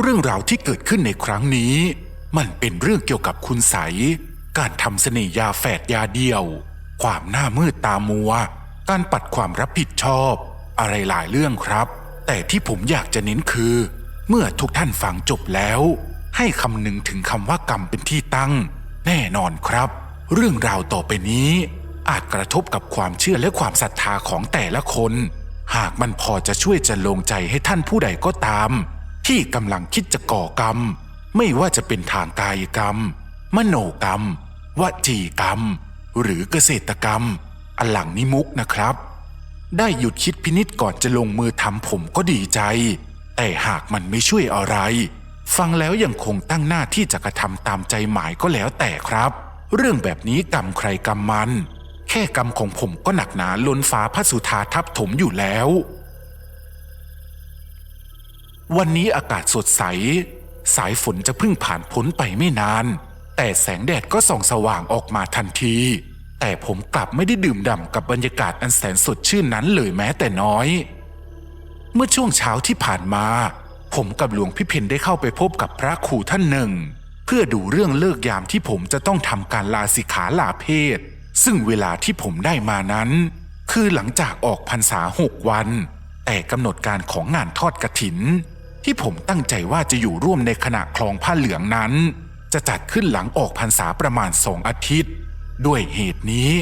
เรื่องราวที่เกิดขึ้นในครั้งนี้ มันเป็นเรื่องเกี่ยวกับคุณใส การทำเสน่ยาแฝดยาเดียว ความหน้ามืดตามัว การปัดความรับผิดชอบ อะไรหลายเรื่องครับ แต่ที่ผมอยากจะเน้นคือ เมื่อทุกท่านฟังจบแล้ว ให้คำนึงถึงคำว่ากรรมเป็นที่ตั้ง แน่นอนครับ เรื่องราวต่อไปนี้ อาจกระทบกับความเชื่อและความศรัทธาของแต่ละคน หากมันพอจะช่วยจะลงใจให้ท่านผู้ใดก็ตาม ที่กำลังคิดจะก่อกรรม ไม่ว่าจะเป็นทางกายกรรม มโนกรรม วจีกรรม หรือเกษตรกรรม อันหลังนิมุกนะครับ ได้หยุดคิดพินิษก่อนจะลงมือทำผมก็ดีใจ แต่หากมันไม่ช่วยอะไร ฟังแล้วยังคงตั้งหน้าที่จะกระทำตามใจหมายก็แล้วแต่ครับ เรื่องแบบนี้กรรมใครกรรมมัน แค่กรรมของผมก็หนักหนาล้นฟ้าพระสุธาทับถมอยู่แล้ว วันนี้อากาศสดใส สายฝนจะเพิ่งผ่านพ้นไปไม่นาน แต่แสงแดดก็ส่องสว่างออกมาทันที แต่ผมกลับไม่ได้ดื่มด่ำกับบรรยากาศอันแสนสดชื่นนั้นเลยแม้แต่น้อย เมื่อช่วงเช้าที่ผ่านมา ผมกับหลวงพี่เพนได้เข้าไปพบกับพระครูท่านหนึ่ง เพื่อดูเรื่องเลิกยามที่ผมจะต้องทำการลาสิกขาลาเพศ ซึ่งเวลาที่ผมได้มานั้น คือหลังจากออกพรรษาหกวัน แต่กำหนดการของงานทอดกระถิน ที่ผมตั้งใจว่าจะอยู่ร่วมในขณะคลองผ้าเหลืองนั้น จะจัดขึ้นหลังออกพรรษาประมาณสองอาทิตย์ ด้วยเหตุนี้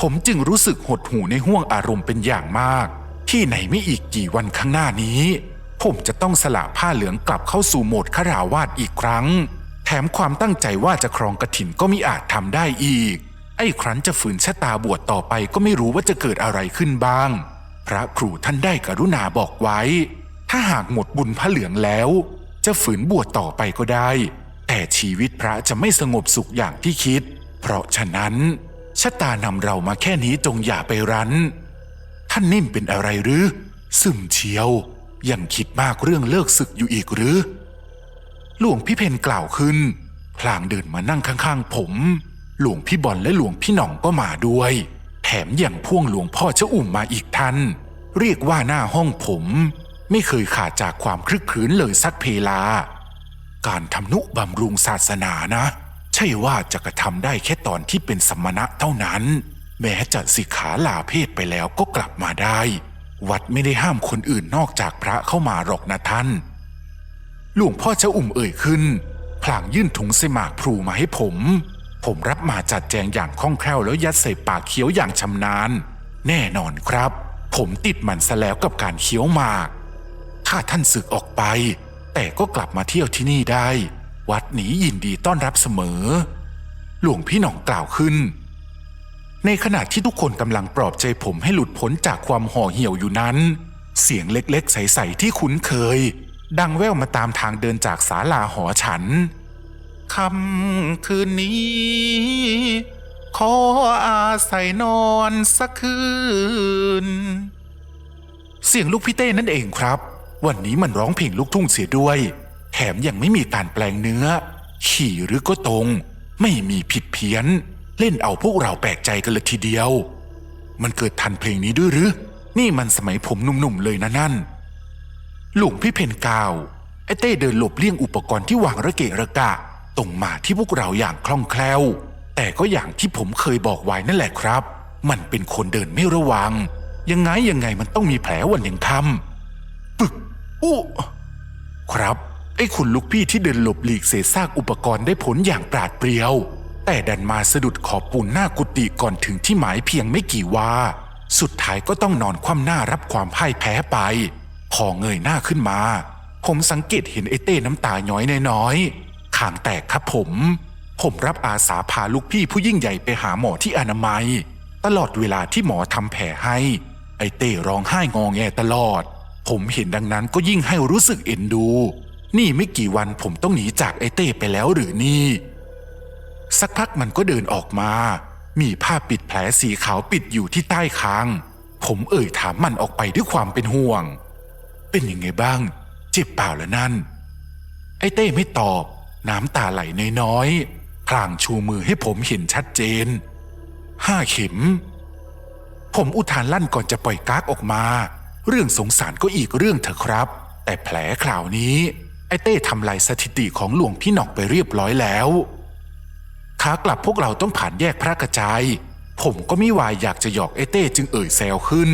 ผมจึงรู้สึกหดหู่ในห่วงอารมณ์เป็นอย่างมาก ที่ไหนไม่อีกกี่วันข้างหน้านี้ ผมจะต้องสละผ้าเหลืองกลับเข้าสู่โหมดขราวาสอีกครั้ง แถมความตั้งใจว่าจะครองกระถินก็มิอาจทำได้อีก ไอ้ครั้นจะฝืนชะตาบวชต่อไปก็ไม่รู้ว่าจะเกิดอะไรขึ้นบ้าง พระครูท่านได้กรุณาบอกไว้ ถ้าหากหมดบุญพระเหลืองแล้ว จะฝืนบวชต่อไปก็ได้ แต่ชีวิตพระจะไม่สงบสุขอย่างที่คิด เพราะฉะนั้นชะตานำเรามาแค่นี้จงอย่าไปรั้น ท่านนิ่มเป็นอะไรหรือ ซึมเชียว ยังคิดมากเรื่องเลิกศึกอยู่อีกหรือ หลวงพี่เพนกล่าวขึ้น พลางเดินมานั่งข้างๆผม หลวงพี่บอลและหลวงพี่หน่องก็มาด้วย แถมยังพ่วงหลวงพ่อเจ้าอุ่มมาอีกท่าน เรียกว่าหน้าห้องผม ไม่เคยขาดจากความคลึกครื้นเลยสักเพลา การทำนุบำรุงศาสนานะ ใช่ว่าจะกระทำได้แค่ตอนที่เป็นสมณะเท่านั้น แม้จะสิกขาลาเพศไปแล้วก็กลับมาได้ วัดไม่ได้ห้ามคนอื่นนอกจากพระเข้ามาหรอกนะท่าน หลวงพ่อจ้าอุ่มเอ่ยขึ้น พลางยื่นถุงเสมากพลูมาให้ผม ผมรับมาจัดแจงอย่างคล่องแคล่วแล้วยัดใส่ปากเคี้ยวอย่างชำนาญ แน่นอนครับ ผมติดมันซะแล้วกับการเคี้ยวหมาก ถ้าท่านศึกออกไป แต่ก็กลับมาเที่ยวที่นี่ได้ วัดนี้ยินดีต้อนรับเสมอ หลวงพี่หน่องกล่าวขึ้น ในขณะที่ทุกคนกำลังปลอบใจผมให้หลุดพ้นจากความห่อเหี่ยวอยู่นั้น เสียงเล็กๆ ใสๆที่คุ้นเคย ดังแว่วมาตามทางเดินจากศาลาหอฉันค่ำคืนนี้ ขออาศัยนอนสักคืน เสียงลูกพี่เต้นั่นเองครับ วันนี้มันร้องเพลงลูกทุ่งเสียด้วย แถมยังไม่มีการแปลงเนื้อ ขี่หรือก็ตรง ไม่มีผิดเพี้ยน เล่นเอาพวกเราแปลกใจกันเลยทีเดียว มันเกิดทันเพลงนี้ด้วยหรือ นี่มันสมัยผมหนุ่มๆเลยนะนั่น หลวงพี่เพนกาวไอเต้เดินหลบเลี่ยงอุปกรณ์ที่วางระเกะระกะตรงมาที่พวกเราอย่างคล่องแคล่ว แต่ก็อย่างที่ผมเคยบอกไว้นั่นแหละครับ มันเป็นคนเดินไม่ระวัง ยังไงยังไงมันต้องมีแผลวันยังคำปึก อู้ครับ ไอ้คุณลูกพี่ที่เดินหลบหลีกเศษซากอุปกรณ์ได้ผลอย่างปราดเปรียว แต่ดันมาสะดุดขอบปูนหน้ากุฏิก่อนถึงที่หมายเพียงไม่กี่วาสุดท้ายก็ต้องนอนคว่ำหน้ารับความพ่ายแพ้ไป พอเงยหน้าขึ้นมา ผมสังเกตเห็นไอ้เต้น้ำตาย้อยน้อยๆขางแตกครับผม ผมรับอาสาพาลูกพี่ผู้ยิ่งใหญ่ไปหาหมอที่อนามัย ตลอดเวลาที่หมอทำแผลให้ ไอเต้ร้องไห้งองแงตลอด ผมเห็นดังนั้นก็ยิ่งให้รู้สึกเอ็นดู นี่ไม่กี่วันผมต้องหนีจากไอเต้ไปแล้วหรือนี่ สักพักมันก็เดินออกมา มีผ้าปิดแผลสีขาวปิดอยู่ที่ใต้คาง ผมเอ่ยถามมันออกไปด้วยความเป็นห่วง เป็นยังไงบ้าง เจ็บเปล่าแล้วนั่น ไอ้เต้ไม่ตอบ น้ำตาไหลน้อยๆพลางชูมือให้ผมเห็นชัดเจน ห้าเข็ม ผมอุทานลั่นก่อนจะปล่อยกากออกมา เรื่องสงสารก็อีกเรื่องเถอะครับ แต่แผลคราวนี้ ไอ้เต้ทำลายสถิติของหลวงพี่หนอกไปเรียบร้อยแล้วขากลับพวกเราต้องผ่านแยกพระกระจาย ผมก็ไม่วายอยากจะหยอกไอ้เต้จึงเอ่ยแซวขึ้น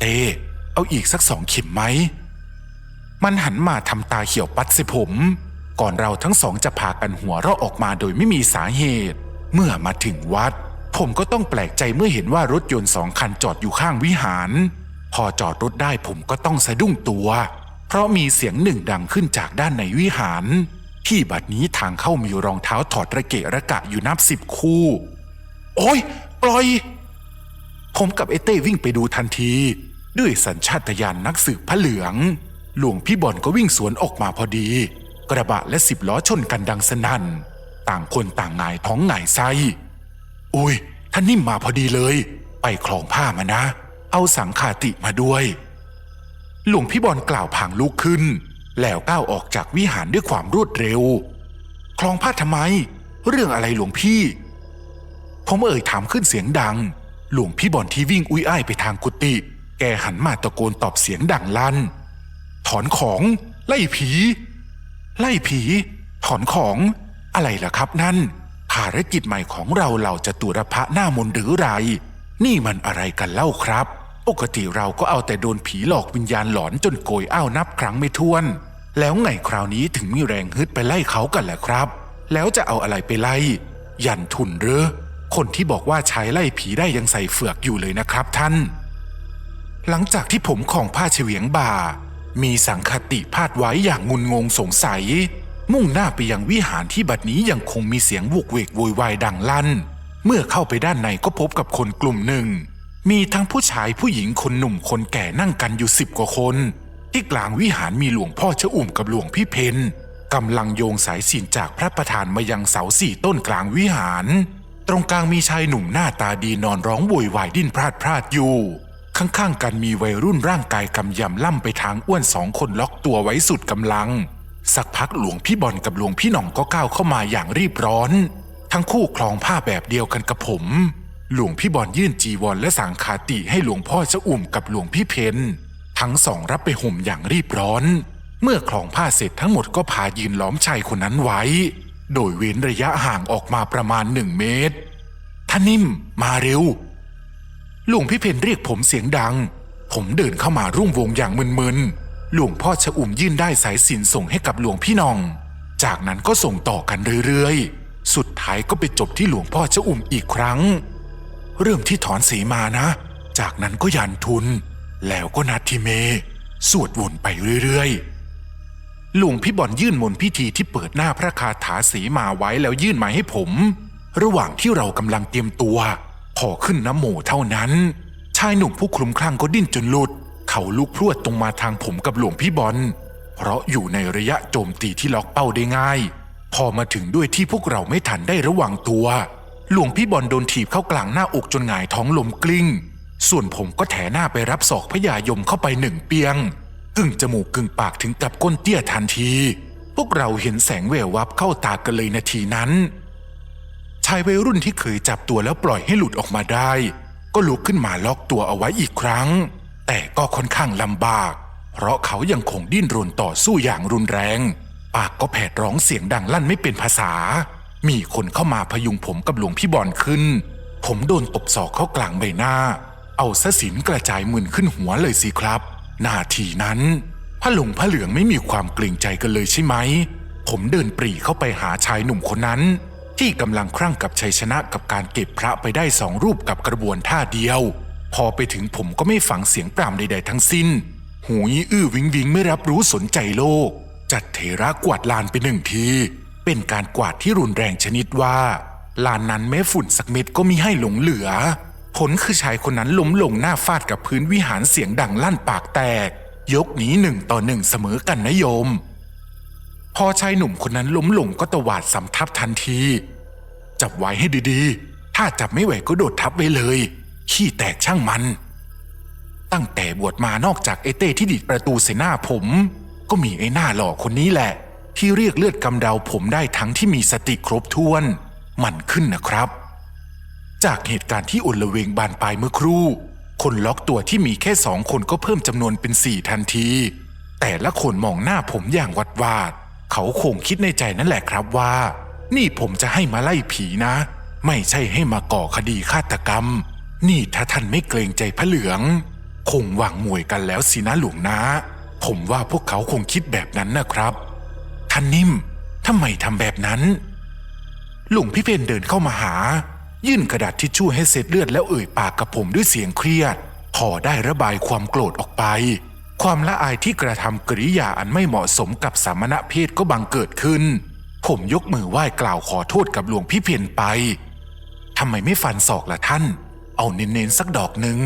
เต้เอาอีกสักสองเข็มไหม มันหันมาทำตาเขียวปัดส่ผม ก่อนเราทั้งสองจะพากันหัวเราะออกมาโดยไม่มีสาเหตุ เมื่อมาถึงวัด ผมก็ต้องแปลกใจเมื่อเห็นว่ารถยนต์สองคันจอดอยู่ข้างวิหาร พอจอดรถได้ผมก็ต้องสะดุ้งตัว เพราะมีเสียงหนึ่งดังขึ้นจากด้านในวิหาร ที่บัดนี้ทางเข้ามีรองเท้าถอดระเกะระกะอยู่นับสิบคู่ โอ้ยปล่อย ผมกับเอเต้วิ่งไปดูทันที ด้วยสัญชาตญาณนักสืบพระเหลือง หลวงพี่บอลก็วิ่งสวนออกมาพอดี กระบะและสิบล้อชนกันดังสนั่นต่างคนต่างหงายท้องหงายไส้อุ้ยท่านนิ่มมาพอดีเลย ไปคลองผ้ามานะ เอาสังขาติมาด้วย หลวงพี่บอลกล่าวผางลุกขึ้น แล้วก้าวออกจากวิหารด้วยความรวดเร็ว คลองผ้าทำไม เรื่องอะไรหลวงพี่ ผมเอ่ยถามขึ้นเสียงดัง หลวงพี่บอลที่วิ่งอุ้ยอ้ายไปทางกุฏิแกหันมาตะโกนตอบเสียงดังลั่น ถอนของไล่ผี ไล่ผี ถอนของอะไรล่ะครับนั่น ภารกิจใหม่ของเราเราจะตุรพระหน้ามนหรือไร นี่มันอะไรกันเล่าครับ ปกติเราก็เอาแต่โดนผีหลอกวิญญาณหลอนจนโกยอ้าวนับครั้งไม่ถ้วน แล้วไงคราวนี้ถึงมีแรงฮึดไปไล่เขากันแหละครับ แล้วจะเอาอะไรไปไล่ ยันทุนหรือคนที่บอกว่าใช้ไล่ผีได้ยังใส่เฟือกอยู่เลยนะครับท่าน หลังจากที่ผมของผ้าเฉวียงบ่า มีสังคติพาดไว้อย่างงุนงงสงสัย มุ่งหน้าไปยังวิหารที่บัดนี้ยังคงมีเสียงวุกเวกโวยวายดังลั่น เมื่อเข้าไปด้านในก็พบกับคนกลุ่มหนึ่ง มีทั้งผู้ชายผู้หญิงคนหนุ่มคนแก่นั่งกันอยู่สิบกว่าคน ที่กลางวิหารมีหลวงพ่อเจ้าอุ่มกับหลวงพี่เพนกำลังโยงสายสิญจนจากพระประธานมายังเสาสี่ต้นกลางวิหาร ตรงกลางมีชายหนุ่มหน้าตาดีนอนร้องโวยวายดิ้นพลาดพลาดอยู่ ข้างๆกันมีวัยรุ่นร่างกายกำยำล่ำไปทางอ้วนสองคนล็อกตัวไว้สุดกำลัง สักพักหลวงพี่บอลกับหลวงพี่หน่องก็ก้าวเข้ามาอย่างรีบร้อน ทั้งคู่คลองผ้าแบบเดียวกันกับผม หลวงพี่บอลยื่นจีวรและสังคาติให้หลวงพ่อเจ้าอุ่มกับหลวงพี่เพนทั้งสองรับไปห่มอย่างรีบร้อน เมื่อคลองผ้าเสร็จทั้งหมดก็พายืนล้อมชายคนนั้นไว้ โดยเว้นระยะห่างออกมาประมาณหนึ่งเมตรท่านนิ่มมาเร็วหลวงพี่เพนเรียกผมเสียงดัง ผมเดินเข้ามาร่วมวงอย่างมึนๆ หลวงพ่อชะอุ่มยื่นได้สายสินส่งให้กับหลวงพี่นอง จากนั้นก็ส่งต่อกันเรื่อยๆ สุดท้ายก็ไปจบที่หลวงพ่อชะอุ่มอีกครั้ง เริ่มที่ถอนสีมานะ จากนั้นก็ยันทุน แล้วก็นัดทิเม สวดวนไปเรื่อยๆหลวงพี่บอลยื่นมนต์พิธีที่เปิดหน้าพระคาถาสีมาไว้แล้วยื่นมาให้ผม ระหว่างที่เรากำลังเตรียมตัวพอขึ้นน้ำโมเท่านั้น ชายหนุ่มผู้คลุมคลั่งก็ดิ้นจนหลุด เขาลุกพรวดตรงมาทางผมกับหลวงพี่บอลเพราะอยู่ในระยะโจมตีที่ล็อกเป้าได้ง่าย พอมาถึงด้วยที่พวกเราไม่ทันได้ระวังตัว หลวงพี่บอลโดนถีบเข้ากลางหน้าอกจนหงายท้องลมกลิ้ง ส่วนผมก็แถหน้าไปรับศอกพญายมเข้าไปหนึ่งเปียงกึ่งจมูกกึ่งปากถึงกับก้นเตี้ยทันที พวกเราเห็นแสงแวววับเข้าตากันเลยนาทีนั้น ชายวัยรุ่นที่เคยจับตัวแล้วปล่อยให้หลุดออกมาได้ ก็ลุกขึ้นมาล็อกตัวเอาไว้อีกครั้ง แต่ก็ค่อนข้างลำบาก เพราะเขายังคงดิ้นรนต่อสู้อย่างรุนแรง ปากก็แผดร้องเสียงดังลั่นไม่เป็นภาษา มีคนเข้ามาพยุงผมกับหลวงพี่บอลขึ้น ผมโดนตบศอกเข้ากลางใบหน้า เอาสะสินกระจายมึนขึ้นหัวเลยสิครับนาทีนั้นพระหลวงพระเหลืองไม่มีความเกรงใจกันเลยใช่ไหม ผมเดินปรีเข้าไปหาชายหนุ่มคนนั้น ที่กำลังครั่งกับชัยชนะกับการเก็บพระไปได้สองรูปกับกระบวนท่าเดียว พอไปถึงผมก็ไม่ฟังเสียงปรามใดๆทั้งสิ้น หูยอื้อวิงวิงไม่รับรู้สนใจโลก จัดเถระกวาดลานไปหนึ่งที เป็นการกวาดที่รุนแรงชนิดว่าลานนั้นแม้ฝุ่นสักเม็ดก็มีให้หลงเหลือ ผลคือชายคนนั้นล้มลงหน้าฟาดกับพื้นวิหารเสียงดังลั่นปากแตก ยกหนีหนึ่งต่อหนึ่งเสมอกันนะโยม พอชายหนุ่มคนนั้นล้มลงก็ตวาดสำทับทันที จับไว้ให้ดีๆ ถ้าจับไม่ไหวก็โดดทับไว้เลย ขี้แตกช่างมัน ตั้งแต่บวชมานอกจากไอเต้ที่ดิดประตูใส่หน้าผม ก็มีไอ้หน้าหล่อคนนี้แหละ ที่เรียกเลือดกำเดาผมได้ทั้งที่มีสติครบถ้วน มันขึ้นนะครับ จากเหตุการณ์ที่อุลเวงบานปลายเมื่อครู่ คนล็อกตัวที่มีแค่สองคนก็เพิ่มจำนวนเป็นสี่ทันที แต่ละคนมองหน้าผมอย่างวัดวาด เขาคงคิดในใจนั่นแหละครับว่า นี่ผมจะให้มาไล่ผีนะ ไม่ใช่ให้มาก่อคดีฆาตกรรม นี่ถ้าท่านไม่เกรงใจพระเหลือง คงวางมวยกันแล้วสินะหลวงนะ ผมว่าพวกเขาคงคิดแบบนั้นนะครับานนิ่มทำไมทำแบบนั้น หลวงพี่เพนเดินเข้ามาหา ยื่นกระดาษทิชชู่ให้เสร็จเลือดแล้วเอ่ยปากกับผมด้วยเสียงเครียด พอได้ระบายความโกรธออกไป ความละอายที่กระทำกริยาอันไม่เหมาะสมกับสามณะเพศก็บังเกิดขึ้น ผมยกมือไหว้กล่าวขอโทษกับหลวงพี่เพนไปทำไมไม่ฟันศอกล่ะท่าน เอาเน้นๆสักดอกหนึ่ง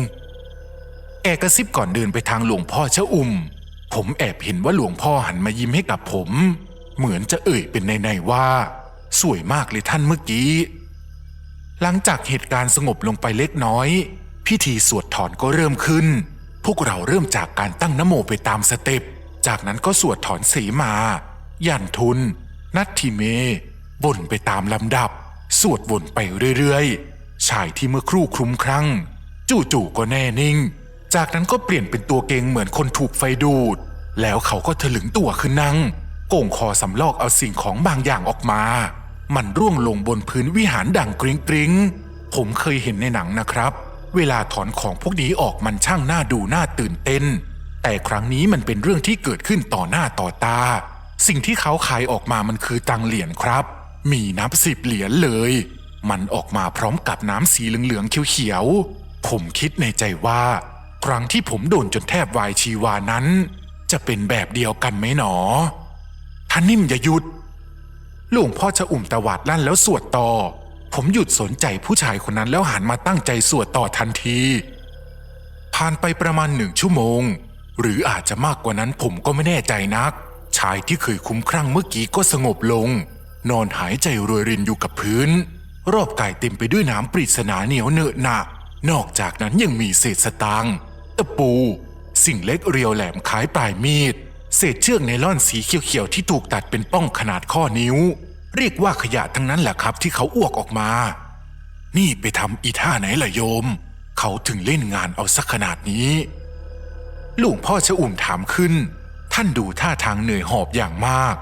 แกกระซิบก่อนเดินไปทางหลวงพ่อเชะอุ่มผมแอบเห็นว่าหลวงพ่อหันมายิ้มให้กับผม เหมือนจะเอ่ยเป็นในๆว่า สวยมากเลยท่านเมื่อกี้ หลังจากเหตุการณ์สงบลงไปเล็กน้อย พิธีสวดถอนก็เริ่มขึ้น พวกเราเริ่มจากการตั้งนโมไปตามสเต็ป จากนั้นก็สวดถอนสีมา ยันทุน นัตทิเมบ่นไปตามลำดับ สวดวนไปเรื่อยๆ ชายที่เมื่อครู่คลุ้มครั่ง จู่ๆก็แน่นิ่ง จากนั้นก็เปลี่ยนเป็นตัวเกงเหมือนคนถูกไฟดูด แล้วเขาก็ถลึงตัวขึ้นนั่ง โก่งคอสำลอกเอาสิ่งของบางอย่างออกมา มันร่วงลงบนพื้นวิหารดังกริงกริ้งผมเคยเห็นในหนังนะครับ เวลาถอนของพวกนี้ออกมันช่างน่าดูน่าตื่นเต้น แต่ครั้งนี้มันเป็นเรื่องที่เกิดขึ้นต่อหน้าต่อตา สิ่งที่เขาขายออกมามันคือตังเหรียญครับ มีนับสิบเหรียญเลย มันออกมาพร้อมกับน้ำสีเหลืองๆเขียวๆ ผมคิดในใจว่า ครั้งที่ผมโดนจนแทบวายชีวานั้น จะเป็นแบบเดียวกันไหมหนอ ท่านนิ่มอย่าหยุด หลวงพ่อจะอุ่มตวาดลั่นแล้วสวดต่อ ผมหยุดสนใจผู้ชายคนนั้นแล้วหันมาตั้งใจสวดต่อทันที ผ่านไปประมาณหนึ่งชั่วโมง หรืออาจจะมากกว่านั้นผมก็ไม่แน่ใจนัก ชายที่เคยคุ้มครั่งเมื่อกี้ก็สงบลง นอนหายใจรวยรินอยู่กับพื้น รอบกายเต็มไปด้วยน้ำปริศนาเหนียวเนอะหนะนอกจากนั้นยังมีเศษสตางค์ตะปู สิ่งเล็กเรียวแหลมคล้ายปลายมีด เศษเชือกไนล่อนสีเขียวๆที่ถูกตัดเป็นป้องขนาดข้อนิ้ว เรียกว่าขยะทั้งนั้นแหละครับที่เขาอ้วกออกมา นี่ไปทำอีท่าไหนล่ะโยม เขาถึงเล่นงานเอาสักขนาดนี้หลวงพ่อชะอุ่มถามขึ้น ท่านดูท่าทางเหนื่อยหอบอย่างมาก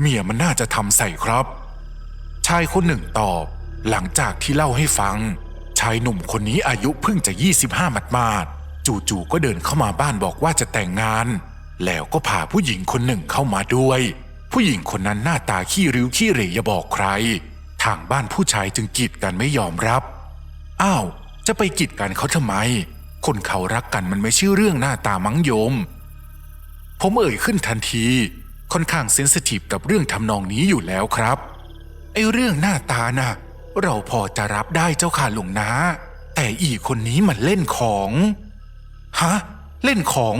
เมียมันน่าจะทำใส่ครับ ชายคนหนึ่งตอบ หลังจากที่เล่าให้ฟัง ชายหนุ่มคนนี้อายุเพิ่งจะ 25หมัดมาดๆจู่ๆก็เดินเข้ามาบ้านบอกว่าจะแต่งงาน แล้วก็พาผู้หญิงคนหนึ่งเข้ามาด้วย ผู้หญิงคนนั้นหน้าตาขี้ริ้วขี้เหร่อย่าบอกใคร ทางบ้านผู้ชายจึงกีดกันไม่ยอมรับ อ้าว จะไปกีดกันเขาทำไม คนเขารักกันมันไม่ใช่เรื่องหน้าตามั้งโยม ผมเอ่ยขึ้นทันที ค่อนข้างเซนสทีฟกับเรื่องทำนองนี้อยู่แล้วครับไอ้เรื่องหน้าตาน่ะเราพอจะรับได้เจ้าค่ะหลวงนะแต่อีกคนนี้มันเล่นของ ฮะ เล่นของ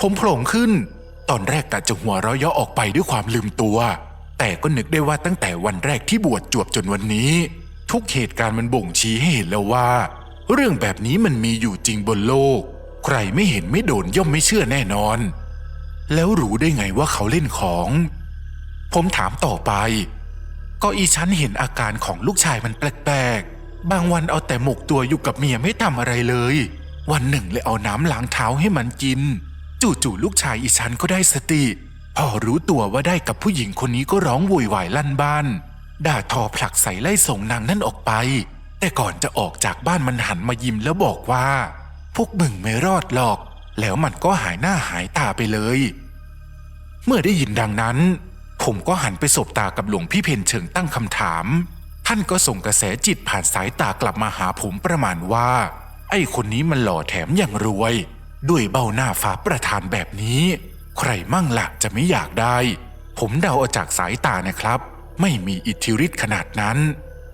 ผมโผล่ขึ้น ตอนแรกกะจะหัวเราะเยาะออกไปด้วยความลืมตัว แต่ก็นึกได้ว่าตั้งแต่วันแรกที่บวชจวบจนวันนี้ ทุกเหตุการณ์มันบ่งชี้ให้เห็นแล้วว่า เรื่องแบบนี้มันมีอยู่จริงบนโลก ใครไม่เห็นไม่โดนย่อมไม่เชื่อแน่นอน แล้วรู้ได้ไงว่าเขาเล่นของ ผมถามต่อไป ก็อีฉันเห็นอาการของลูกชายมันแปลกๆบางวันเอาแต่หมกตัวอยู่กับเมียไม่ทำอะไรเลย วันหนึ่งเลยเอาน้ำล้างเท้าให้มันกิน จู่ๆลูกชายอีฉันก็ได้สติพอรู้ตัวว่าได้กับผู้หญิงคนนี้ก็ร้องโวยวายลั่นบ้าน ด่าทอผลักใส่ไล่ส่งนางนั่นออกไป แต่ก่อนจะออกจากบ้านมันหันมายิ้มแล้วบอกว่า พวกมึงไม่รอดหรอก แล้วมันก็หายหน้าหายตาไปเลย เมื่อได้ยินดังนั้น ผมก็หันไปสบตากับหลวงพี่เพนเชิงตั้งคำถาม ท่านก็ส่งกระแสจิตผ่านสายตากลับมาหาผมประมาณว่า ไอ้คนนี้มันหล่อแถมอย่างรวย ด้วยเบ้าหน้าฟ้าประธานแบบนี้ ใครมั่งลักจะไม่อยากได้ ผมเดาเอาจากสายตานะครับ ไม่มีอิทธิฤทธิ์ขนาดนั้น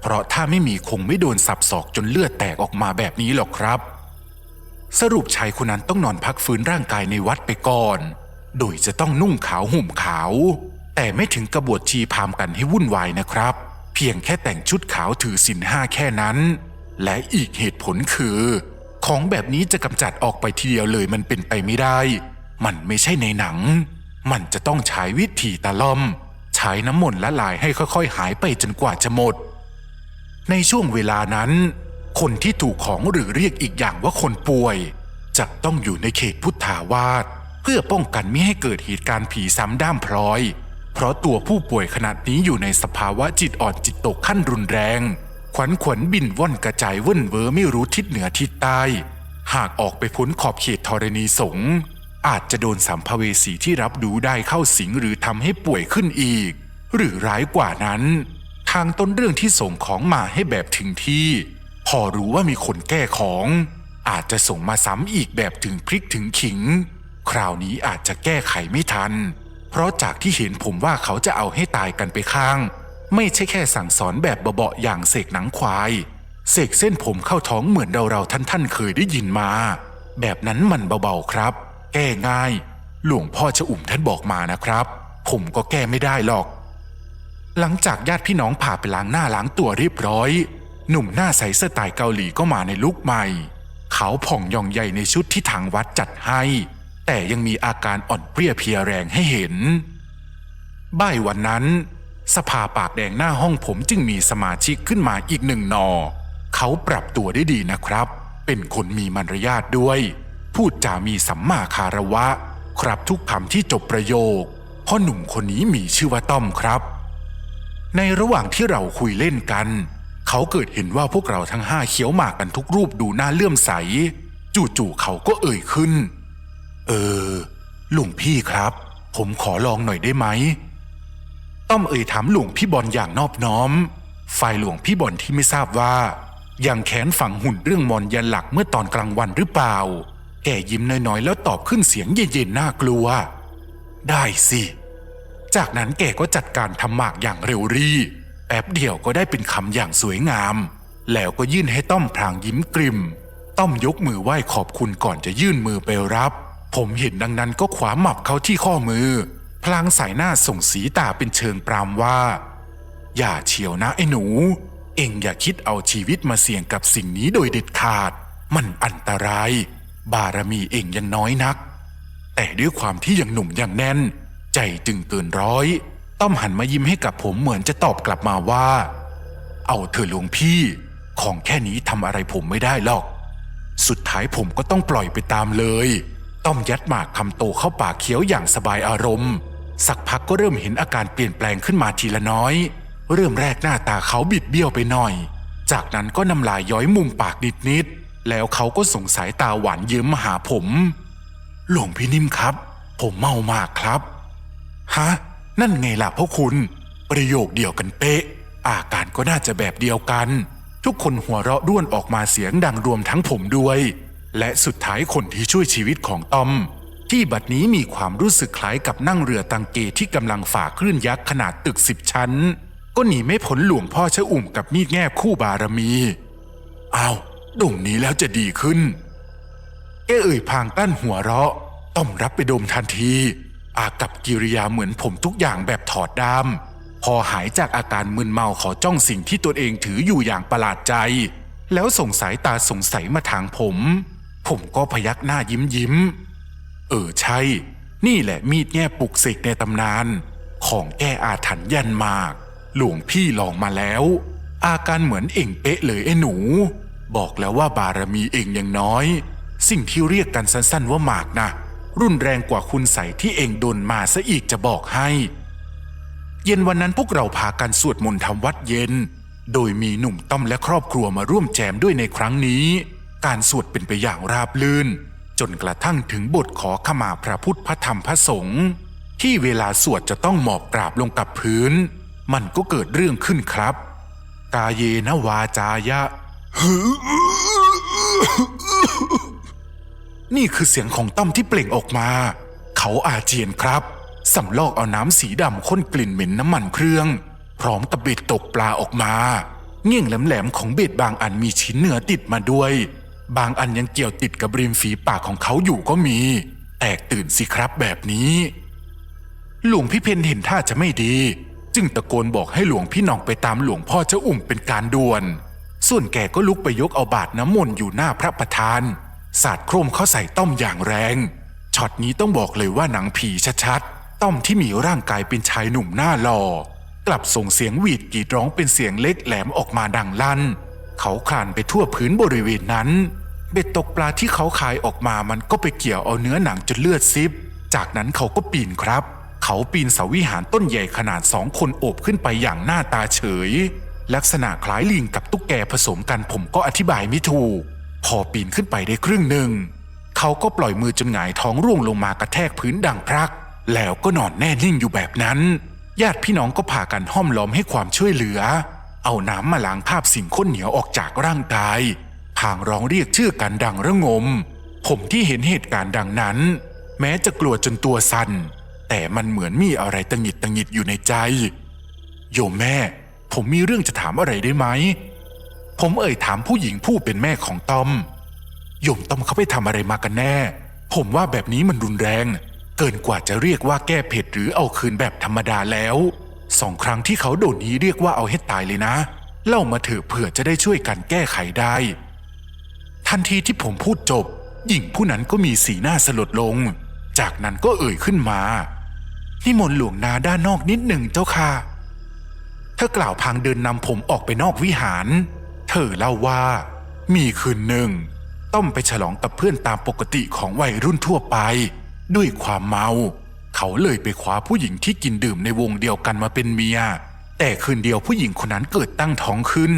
เพราะถ้าไม่มีคงไม่โดนสับศอกจนเลือดแตกออกมาแบบนี้หรอกครับ สรุปชายคนนั้นต้องนอนพักฟื้นร่างกายในวัดไปก่อน โดยจะต้องนุ่งขาวห่มขาว แต่ไม่ถึงกระบวดชีพามกันให้วุ่นวายนะครับ เพียงแค่แต่งชุดขาวถือศีลห้าแค่นั้น และอีกเหตุผลคือ ของแบบนี้จะกำจัดออกไปทีเดียวเลยมันเป็นไปไม่ได้ มันไม่ใช่ในหนัง มันจะต้องใช้วิธีตะล่อม ใช้น้ำมนต์ละลายให้ค่อยๆ หายไปจนกว่าจะหมด ในช่วงเวลานั้น คนที่ถูกของหรือเรียกอีกอย่างว่าคนป่วย จะต้องอยู่ในเขตพุทธาวาสเพื่อป้องกันไม่ให้เกิดเหตุการณ์ผีซ้ำด้ามพลอย เพราะตัวผู้ป่วยขนาดนี้อยู่ในสภาวะจิตอ่อนจิตตกขั้นรุนแรง ขวัญขวัญบินว่อนกระจายเว่นเวอไม่รู้ทิศเหนือทิศใต้ หากออกไปพ้นขอบเขตธรณีสง์อาจจะโดนสัมภเวสีที่รับรู้ได้เข้าสิงหรือทำให้ป่วยขึ้นอีก หรือร้ายกว่านั้น ทางต้นเรื่องที่ส่งของมาให้แบบถึงที่ พอรู้ว่ามีคนแก้ของ อาจจะส่งมาซ้ำอีกแบบถึงพริกถึงขิง คราวนี้อาจจะแก้ไขไม่ทัน เพราะจากที่เห็นผมว่าเขาจะเอาให้ตายกันไปข้าง ไม่ใช่แค่สั่งสอนแบบเบาๆอย่างเสกหนังควาย เสกเส้นผมเข้าท้องเหมือนเราๆท่านๆเคยได้ยินมา แบบนั้นมันเบาๆครับ แก้ง่าย หลวงพ่อชะอุ่มท่านบอกมานะครับ ผมก็แก้ไม่ได้หรอก หลังจากญาติพี่น้องพาไปล้างหน้าล้างตัวเรียบร้อย หนุ่มหน้าใสสไตล์เกาหลีก็มาในลุคใหม่ เขาผ่องยองใหญ่ในชุดที่ทางวัดจัดให้ แต่ยังมีอาการอ่อนเปรี้ยเพลียแรงให้เห็นบ่ายวันนั้น สภาปากแดงหน้าห้องผมจึงมีสมาชิกขึ้นมาอีกหนึ่งนอ เขาปรับตัวได้ดีนะครับ เป็นคนมีมารยาทด้วย พูดจามีสัมมาคารวะ ครับทุกคำที่จบประโยคพ่อหนุ่มคนนี้มีชื่อว่าต้อมครับ ในระหว่างที่เราคุยเล่นกัน เขาเกิดเห็นว่าพวกเราทั้งห้าเคี้ยวหมากกันทุกรูปดูน่าเลื่อมใส จู่ๆเขาก็เอ่ยขึ้น เออลวงพี่ครับ ผมขอลองหน่อยได้ไหม ต้อมเอ่ยถามหลวงพี่บอลอย่างนอบน้อม ฝ่ายหลวงพี่บอลที่ไม่ทราบว่ายังแขนฝังหุ่นเรื่องมอนยันหลักเมื่อตอนกลางวันหรือเปล่า แกยิ้มน้อยๆ แล้วตอบขึ้นเสียงเย็นๆน่ากลัว ได้สิ จากนั้นแกก็จัดการทำหมากอย่างเร็วรีแป๊บเดียวก็ได้เป็นคำอย่างสวยงาม แล้วก็ยื่นให้ต้อมพลางยิ้มกริม ต้อมยกมือไหว้ขอบคุณก่อนจะยื่นมือไปรับ ผมเห็นดังนั้นก็ขวาหมับเขาที่ข้อมือ พลางสายหน้าส่งสีตาเป็นเชิงปรามว่า อย่าเฉียวนะไอ้หนู เอ็งอย่าคิดเอาชีวิตมาเสี่ยงกับสิ่งนี้โดยเด็ดขาด มันอันตราย บารมีเอ็งยังน้อยนัก แต่ด้วยความที่ยังหนุ่มยังแน่น ใจจึงเกินร้อย ต้อมหันมายิ้มให้กับผมเหมือนจะตอบกลับมาว่า เอาเถอะหลวงพี่ ของแค่นี้ทำอะไรผมไม่ได้หรอก สุดท้ายผมก็ต้องปล่อยไปตามเลยต้อมยัดหมากคำโตเข้าปากเคี้ยวอย่างสบายอารมณ์ สักพักก็เริ่มเห็นอาการเปลี่ยนแปลงขึ้นมาทีละน้อย เริ่มแรกหน้าตาเขาบิดเบี้ยวไปหน่อย จากนั้นก็น้ำลายย้อยมุมปากนิดๆแล้วเขาก็ส่งสายตาหวานเยิ้มมาหาผม หลวงพี่นิ่มครับ ผมเมามากครับ ฮะ นั่นไงล่ะพ่อคุณ ประโยคเดียวกันเป๊ะ อาการก็น่าจะแบบเดียวกัน ทุกคนหัวเราะด้วนออกมาเสียงดังรวมทั้งผมด้วย และสุดท้ายคนที่ช่วยชีวิตของตอม ที่บัดนี้มีความรู้สึกคล้ายกับนั่งเรือตังเกที่กำลังฝ่าคลื่นยักษ์ขนาดตึกสิบชั้น ก็หนีไม่พ้นหลวงพ่อชะอุ่มกับมีดแง่คู่บารมีอ้าวดงนี้แล้วจะดีขึ้นแกเอ่ยพางกลั้นหัวเราะ ต้อมรับไปดมทันที อากับกิริยาเหมือนผมทุกอย่างแบบถอดดามพอหายจากอาการมึนเมาขอจ้องสิ่งที่ตัวเองถืออยู่อย่างประหลาดใจ แล้วส่งสายตาสงสัยมาทางผม ผมก็พยักหน้ายิ้มยิ้ม เออใช่ นี่แหละมีดแง่ปลุกเสกในตำนาน ของแก้อาถรรพ์ยันมาก หลวงพี่ลองมาแล้ว อาการเหมือนเอ่งเป๊ะเลยไอ้หนู บอกแล้วว่าบารมีเองยังน้อย สิ่งที่เรียกกันสั้นๆว่าหมากนะ รุนแรงกว่าคุณใส่ที่เองโดนมาซะอีกจะบอกให้ เย็นวันนั้นพวกเราพากันสวดมนต์ทำวัดเย็น โดยมีหนุ่มต้อมและครอบครัวมาร่วมแจมด้วยในครั้งนี้ การสวดเป็นไปอย่างราบลื่น จนกระทั่งถึงบทขอขมาพระพุทธพระธรรมพระสงฆ์ที่เวลาสวดจะต้องหมอบกราบลงกับพื้น มันก็เกิดเรื่องขึ้นครับ กาเยนะวาจายะ นี่คือเสียงของต้อมที่เปล่งออกมา เขาอาเจียนครับสำลอกเอาน้ำสีดำข้นกลิ่นเหม็นน้ำมันเครื่อง พร้อมกับเบ็ดตกปลาออกมา เงี้ยงแหลมๆของเบ็ดบางอันมีชิ้นเนื้อติดมาด้วย บางอันยังเกี่ยวติดกับริมฝีปากของเขาอยู่ก็มี แตกตื่นสิครับแบบนี้ หลวงพี่เพนเห็นท่าจะไม่ดี จึงตะโกนบอกให้หลวงพี่น้องไปตามหลวงพ่อเจ้าอุ่มเป็นการด่วน ส่วนแกก็ลุกไปยกเอาบาทน้ำมนต์อยู่หน้าพระประธาน สาดโครมเข้าใส่ต้อมอย่างแรงช็อตนี้ต้องบอกเลยว่าหนังผีชัดๆ ต้อมที่มีร่างกายเป็นชายหนุ่มหน้าหล่อกลับส่งเสียงหวีดกรีดร้องเป็นเสียงเล็กแหลมออกมาดังลั่น เขาคลานไปทั่วพื้นบริเวณนั้น เบ็ดตกปลาที่เขาขายออกมามันก็ไปเกี่ยวเอาเนื้อหนังจนเลือดซิบ จากนั้นเขาก็ปีนครับ เขาปีนเสาวิหารต้นใหญ่ขนาดสองคนโอบขึ้นไปอย่างหน้าตาเฉย ลักษณะคล้ายลิงกับตุ๊กแกผสมกันผมก็อธิบายไม่ถูก พอปีนขึ้นไปได้ครึ่งหนึ่ง เขาก็ปล่อยมือจนหงายท้องร่วงลงมากระแทกพื้นดังพรัก แล้วก็นอนแน่นิ่งอยู่แบบนั้น ญาติพี่น้องก็พากันห้อมล้อมให้ความช่วยเหลือ เอาน้ำมาล้างภาพสิ่งข้นเหนียวออกจากร่างกายพางร้องเรียกชื่อกันดังระงม ผมที่เห็นเหตุการณ์ดังนั้น แม้จะกลัวจนตัวสั่น แต่มันเหมือนมีอะไรตังหิดตังหิดอยู่ในใจ โยมแม่ ผมมีเรื่องจะถามอะไรได้ไหม ผมเอ่ยถามผู้หญิงผู้เป็นแม่ของต้อม โยมต้อมเขาไปทำอะไรมากันแน่ ผมว่าแบบนี้มันรุนแรง เกินกว่าจะเรียกว่าแก้เผ็ดหรือเอาคืนแบบธรรมดาแล้ว สองครั้งที่เขาโดนนี้เรียกว่าเอาให้ตายเลยนะ เล่ามาเถอะเผื่อจะได้ช่วยกันแก้ไขได้ ทันทีที่ผมพูดจบ หญิงผู้นั้นก็มีสีหน้าสลดลง จากนั้นก็เอ่ยขึ้นมานิมนต์หลวงนาด้านนอกนิดหนึ่งเจ้าค่ะเธอกล่าวพางเดินนำผมออกไปนอกวิหาร เธอเล่าว่า มีคืนหนึ่ง ต้อมไปฉลองกับเพื่อนตามปกติของวัยรุ่นทั่วไป ด้วยความเมา เขาเลยไปคว้าผู้หญิงที่กินดื่มในวงเดียวกันมาเป็นเมีย แต่คืนเดียวผู้หญิงคนนั้นเกิดตั้งท้องขึ้น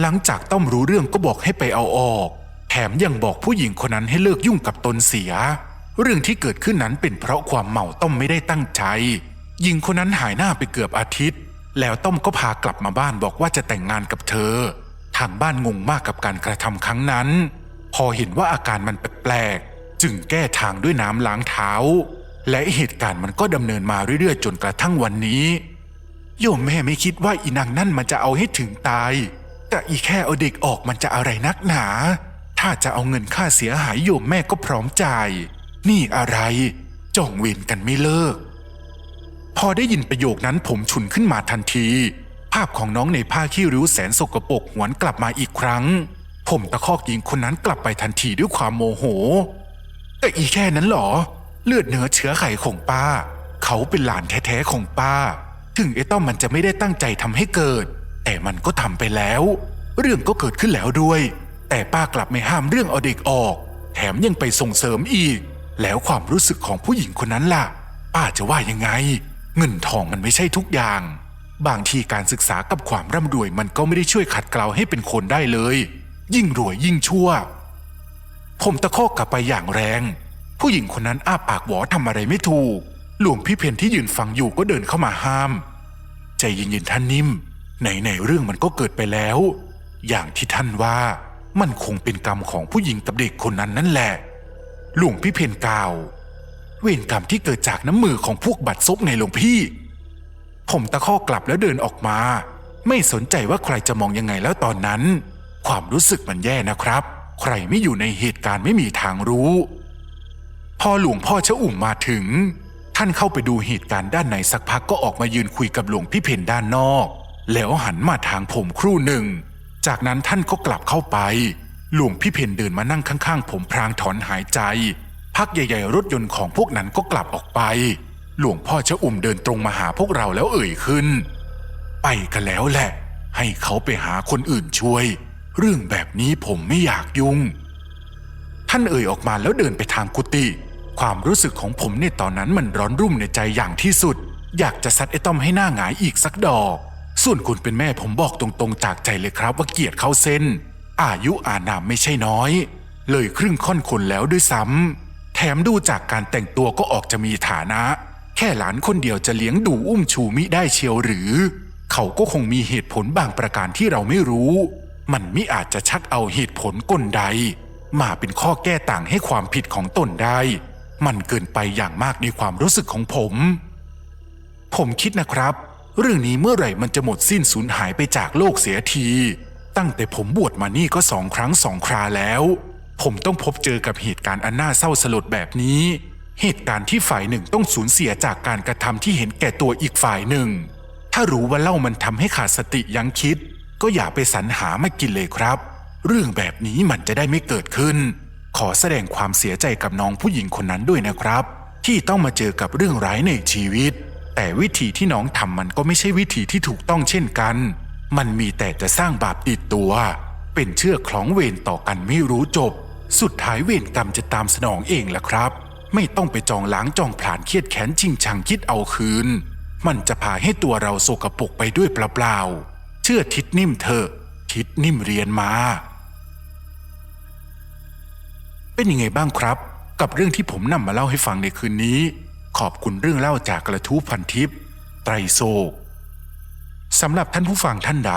หลังจากต้อมรู้เรื่องก็บอกให้ไปเอาออก แถมยังบอกผู้หญิงคนนั้นให้เลิกยุ่งกับตนเสีย เรื่องที่เกิดขึ้นนั้นเป็นเพราะความเมาต้อมไม่ได้ตั้งใจหญิงคนนั้นหายหน้าไปเกือบอาทิตย์ แล้วต้อมก็พากลับมาบ้านบอกว่าจะแต่งงานกับเธอ ทางบ้านงงมากกับการกระทำครั้งนั้น พอเห็นว่าอาการมันแปลกๆจึงแก้ทางด้วยน้ำล้างเท้า และเหตุการณ์มันก็ดำเนินมาเรื่อยๆ จนกระทั่งวันนี้ โยมแม่ไม่คิดว่าอีนางนั่นมันจะเอาให้ถึงตาย แต่อีแค่เอาเด็กออกมันจะอะไรนักหนา ถ้าจะเอาเงินค่าเสียหายโยมแม่ก็พร้อมจ่าย นี่อะไรจ้องเวรกันไม่เลิก พอได้ยินประโยคนั้นผมฉุนขึ้นมาทันที ภาพของน้องในผ้าขี้ริ้วแสนสกปรกหวนกลับมาอีกครั้ง ผมตะคอกหญิงคนนั้นกลับไปทันทีด้วยความโมโห แต่อีแค่นั้นหรอ เลือดเนื้อเชื้อไขของป้า เขาเป็นหลานแท้ๆของป้า ถึงไอ้ต้อมมันจะไม่ได้ตั้งใจทำให้เกิด แต่มันก็ทำไปแล้ว เรื่องก็เกิดขึ้นแล้วด้วย แต่ป้ากลับไม่ห้ามเรื่องเอาเด็กออก แถมยังไปส่งเสริมอีก แล้วความรู้สึกของผู้หญิงคนนั้นล่ะ ป้าจะว่ายังไง เงินทองมันไม่ใช่ทุกอย่าง บางทีการศึกษากับความร่ำรวยมันก็ไม่ได้ช่วยขัดเกลาให้เป็นคนได้เลย ยิ่งรวยยิ่งชั่ว ผมตะคอกกลับไปอย่างแรง ผู้หญิงคนนั้นอ้าปากหวอทำอะไรไม่ถูก หลวงพี่เพนที่ยืนฟังอยู่ก็เดินเข้ามาห้าม ใจเย็นๆท่านนิ่มไหนๆเรื่องมันก็เกิดไปแล้ว อย่างที่ท่านว่ามันคงเป็นกรรมของผู้หญิงกับเด็กคนนั้นนั่นแหละ หลวงพี่เพนกล่าว เวรกรรมที่เกิดจากน้ำมือของพวกบัดซบไงหลวงพี่ ผมตะคอกกลับแล้วเดินออกมา ไม่สนใจว่าใครจะมองยังไงแล้วตอนนั้น ความรู้สึกมันแย่นะครับ ใครไม่อยู่ในเหตุการณ์ไม่มีทางรู้ พอหลวงพ่อเจ้าอุ่มมาถึง ท่านเข้าไปดูเหตุการณ์ด้านในสักพักก็ออกมายืนคุยกับหลวงพี่เพนด้านนอก แล้วหันมาทางผมครู่หนึ่ง จากนั้นท่านก็กลับเข้าไป หลวงพี่เพนเดินมานั่งข้างๆ ผมพรางถอนหายใจ พักใหญ่ๆรถยนต์ของพวกนั้นก็กลับออกไป หลวงพ่อเจ้าอุ่มเดินตรงมาหาพวกเราแล้วเอ่ยขึ้น ไปกันแล้วแหละ ให้เขาไปหาคนอื่นช่วย เรื่องแบบนี้ผมไม่อยากยุ่ง ท่านเอ่ยออกมาแล้วเดินไปทางกุฏิ ความรู้สึกของผมในตอนนั้นมันร้อนรุ่มในใจอย่างที่สุด อยากจะซัดไอ้ต้อมให้หน้าหงายอีกสักดอก ส่วนคุณเป็นแม่ผมบอกตรงๆ จากใจเลยครับว่าเกลียดเข้าเส้น อายุอานามไม่ใช่น้อย เลยครึ่งค่อนคนแล้วด้วยซ้ำแถมดูจากการแต่งตัวก็ออกจะมีฐานะ แค่หลานคนเดียวจะเลี้ยงดูอุ้มชูมิได้เชียวหรือ เขาก็คงมีเหตุผลบางประการที่เราไม่รู้ มันไมิอาจจะชักเอาเหตุผลกลใด มาเป็นข้อแก้ต่างให้ความผิดของตนได้ มันเกินไปอย่างมากในความรู้สึกของผม ผมคิดนะครับ เรื่องนี้เมื่อไหร่มันจะหมดสิ้นสูญหายไปจากโลกเสียที ตั้งแต่ผมบวชมานี่ก็สองครั้งสองคราแล้ว ผมต้องพบเจอกับเหตุการณ์อันน่าเศร้าสลดแบบนี้ เหตุการณ์ที่ฝ่ายหนึ่งต้องสูญเสียจากการกระทำที่เห็นแก่ตัวอีกฝ่ายหนึ่ง ถ้ารู้ว่าเหล้ามันทำให้ขาดสติยังคิด ก็อย่าไปสรรหามากินเลยครับ เรื่องแบบนี้มันจะได้ไม่เกิดขึ้น ขอแสดงความเสียใจกับน้องผู้หญิงคนนั้นด้วยนะครับ ที่ต้องมาเจอกับเรื่องร้ายในชีวิต แต่วิธีที่น้องทำมันก็ไม่ใช่วิธีที่ถูกต้องเช่นกัน มันมีแต่จะสร้างบาปติดตัว เป็นเชือกคล้องเวรต่อกันไม่รู้จบ สุดท้ายเวรกรรมจะตามสนองเองล่ะครับ ไม่ต้องไปจองล้างจองผลาญเครียดแค้นจริงชังคิดเอาคืน มันจะพาให้ตัวเราโศกปรกไปด้วยเปล่าๆเชื่อทิดนิ่มเถอะทิดนิ่มเรียนมา เป็นยังไงบ้างครับ กับเรื่องที่ผมนำมาเล่าให้ฟังในคืนนี้ ขอบคุณเรื่องเล่าจากกระทู้พันทิพย์ไตรโศกสำหรับท่านผู้ฟังท่านใด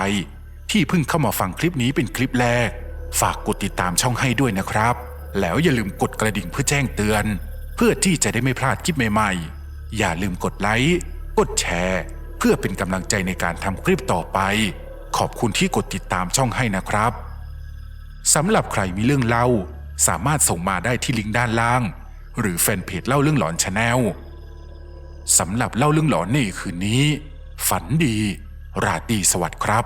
ที่เพิ่งเข้ามาฟังคลิปนี้เป็นคลิปแรก ฝากกดติดตามช่องให้ด้วยนะครับ แล้วอย่าลืมกดกระดิ่งเพื่อแจ้งเตือน เพื่อที่จะได้ไม่พลาดคลิปใหม่ๆ อย่าลืมกดไลค์กดแชร์ เพื่อเป็นกำลังใจในการทำคลิปต่อไป ขอบคุณที่กดติดตามช่องให้นะครับสำหรับใครมีเรื่องเล่า สามารถส่งมาได้ที่ลิงก์ด้านล่าง หรือแฟนเพจเล่าเรื่องหลอนชาแนลสำหรับเล่าเรื่องหลอนในคืนนี้ ฝันดี ราตรีสวัสดิ์ครับ